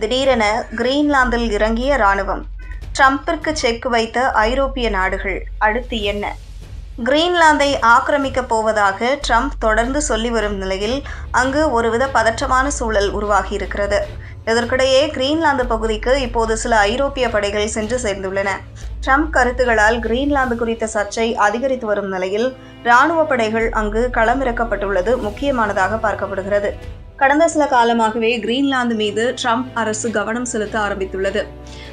திடீரென கிரீன்லாந்தில் இறங்கிய ராணுவம் ட்ரம்பிற்கு செக் வைத்த ஐரோப்பிய நாடுகள் அடுத்து என்ன? கிரீன்லாந்தை ஆக்கிரமிக்கப் போவதாக ட்ரம்ப் தொடர்ந்து சொல்லி வரும் நிலையில் அங்கு ஒருவித பதற்றமான சூழல் உருவாகியிருக்கிறது. இதற்கிடையே கிரீன்லாந்து பகுதிக்கு இப்போது சில ஐரோப்பிய படைகள் சென்று சேர்ந்துள்ளன. ட்ரம்ப் கருத்துகளால் கிரீன்லாந்து குறித்த சர்ச்சை அதிகரித்து வரும் நிலையில் இராணுவ படைகள் அங்கு களமிறக்கப்பட்டுள்ளது முக்கியமானதாக பார்க்கப்படுகிறது. கடந்த சில காலமாகவே கிரீன்லாந்து மீது ட்ரம்ப் அரசு கவனம் செலுத்த ஆரம்பித்துள்ளது.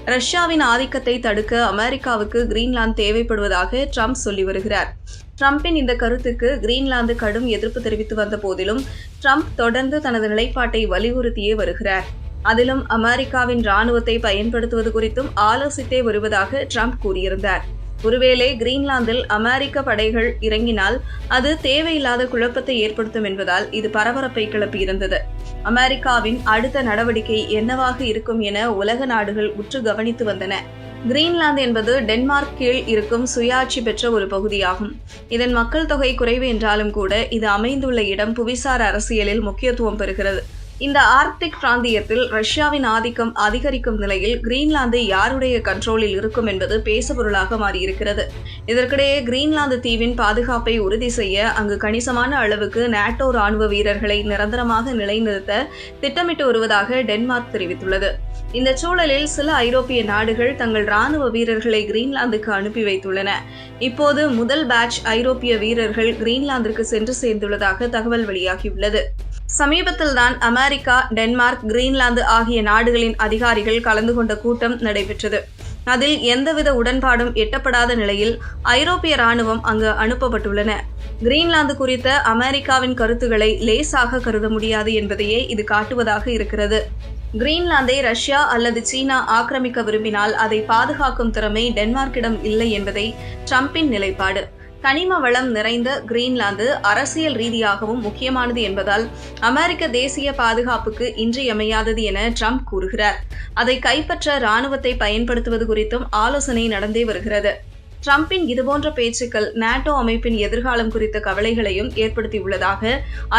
ரஷ்யாவின் ஆதிக்கத்தை தடுக்க அமெரிக்காவுக்கு கிரீன்லாந்து தேவைப்படுவதாக ட்ரம்ப் சொல்லி வருகிறார். ட்ரம்பின் இந்த கருத்துக்கு கிரீன்லாந்து கடும் எதிர்ப்பு தெரிவித்து வந்த போதிலும் ட்ரம்ப் தொடர்ந்து தனது நிலைப்பாட்டை வலியுறுத்தியே வருகிறார். அதிலும் அமெரிக்காவின் ராணுவத்தை பயன்படுத்துவது குறித்தும் ஆலோசித்தே வருவதாக ட்ரம்ப் கூறியிருந்தார். ஒருவேளை கிரீன்லாந்தில் அமெரிக்க படைகள் இறங்கினால் அது தேவையில்லாத குழப்பத்தை ஏற்படுத்தும் என்பதால் இது பரபரப்பை கிளப்பியிருந்தது அமெரிக்காவின் அடுத்த நடவடிக்கை என்னவாக இருக்கும் என உலக நாடுகள் உற்று கவனித்து வந்தன. கிரீன்லாந்து என்பது டென்மார்க் கீழ் இருக்கும் சுயாட்சி பெற்ற ஒரு பகுதியாகும். இதன் மக்கள் தொகை குறைவு என்றாலும் கூட இது அமைந்துள்ள இடம் புவிசார் அரசியலில் முக்கியத்துவம் பெறுகிறது. இந்த ஆர்க்டிக் பிராந்தியத்தில் ரஷ்யாவின் ஆதிக்கம் அதிகரிக்கும் நிலையில் கிரீன்லாந்து யாருடைய கண்ட்ரோலில் இருக்கும் என்பது பேசுபொருளாக மாறியிருக்கிறது. இதற்கிடையே கிரீன்லாந்து தீவின் பாதுகாப்பை உறுதி செய்ய அங்கு கணிசமான அளவுக்கு நாட்டோ ராணுவ வீரர்களை நிரந்தரமாக நிலைநிறுத்த திட்டமிட்டு வருவதாக டென்மார்க் தெரிவித்துள்ளது. இந்த சூழலில் சில ஐரோப்பிய நாடுகள் தங்கள் ராணுவ வீரர்களை கிரீன்லாந்துக்கு அனுப்பி வைத்துள்ளன. இப்போது முதல் பேட்ச் ஐரோப்பிய வீரர்கள் கிரீன்லாந்திற்கு சென்று சேர்ந்துள்ளதாக தகவல் வெளியாகியுள்ளது. சமீபத்தில்தான் அமெரிக்கா டென்மார்க் கிரீன்லாந்து ஆகிய நாடுகளின் அதிகாரிகள் கலந்து கொண்ட கூட்டம் நடைபெற்றது. அதில் எந்தவித உடன்பாடும் எட்டப்படாத நிலையில் ஐரோப்பிய ராணுவம் அங்கு அனுப்பப்பட்டுள்ளன. கிரீன்லாந்து குறித்த அமெரிக்காவின் கருத்துக்களை லேசாக கருத முடியாது என்பதையே இது காட்டுவதாக இருக்கிறது. கிரீன்லாந்தை ரஷ்யா அல்லது சீனா ஆக்கிரமிக்க விரும்பினால் அதை பாதுகாக்கும் திறமை டென்மார்க்கிடம் இல்லை என்பதை ட்ரம்பின் நிலைப்பாடு. கனிம வளம் நிறைந்த கிரீன்லாந்து அரசியல் ரீதியாகவும் முக்கியமானது என்பதால் அமெரிக்க தேசிய பாதுகாப்புக்கு இன்றியமையாதது என ட்ரம்ப் கூறுகிறார். அதை கைப்பற்ற ராணுவத்தை பயன்படுத்துவது குறித்தும் ஆலோசனை நடந்தே வருகிறது. ட்ரம்பின் இதுபோன்ற பேச்சுக்கள் நாட்டோ அமைப்பின் எதிர்காலம் குறித்த கவலைகளையும் ஏற்படுத்தியுள்ளதாக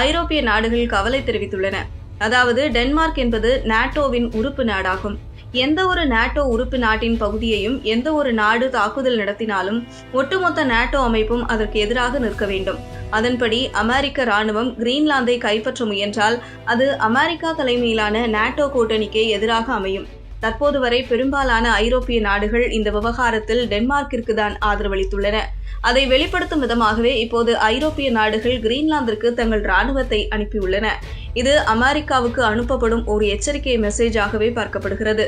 ஐரோப்பிய நாடுகள் கவலை தெரிவித்துள்ளன. அதாவது டென்மார்க் என்பது நாட்டோவின் உறுப்பு நாடாகும். எந்த ஒரு நாட்டோ உறுப்பு நாட்டின் பகுதியையும் எந்த ஒரு நாடு தாக்குதல் நடத்தினாலும் ஒட்டுமொத்த நாட்டோ அமைப்பும் அதற்கு எதிராக நிற்க வேண்டும். அதன்படி அமெரிக்க ராணுவம் கிரீன்லாந்தை கைப்பற்ற முயன்றால் அது அமெரிக்கா தலைமையிலான நாட்டோ கூட்டணிக்கே எதிராக அமையும். தற்போது வரை பெரும்பாலான ஐரோப்பிய நாடுகள் இந்த விவகாரத்தில் டென்மார்க்கிற்கு தான் ஆதரவளித்துள்ளன. அதை வெளிப்படுத்தும் விதமாகவே இப்போது ஐரோப்பிய நாடுகள் கிரீன்லாந்திற்கு தங்கள் ராணுவத்தை அனுப்பியுள்ளன. இது அமெரிக்காவுக்கு அனுப்பப்படும் ஒரு எச்சரிக்கை மெசேஜாகவே பார்க்கப்படுகிறது.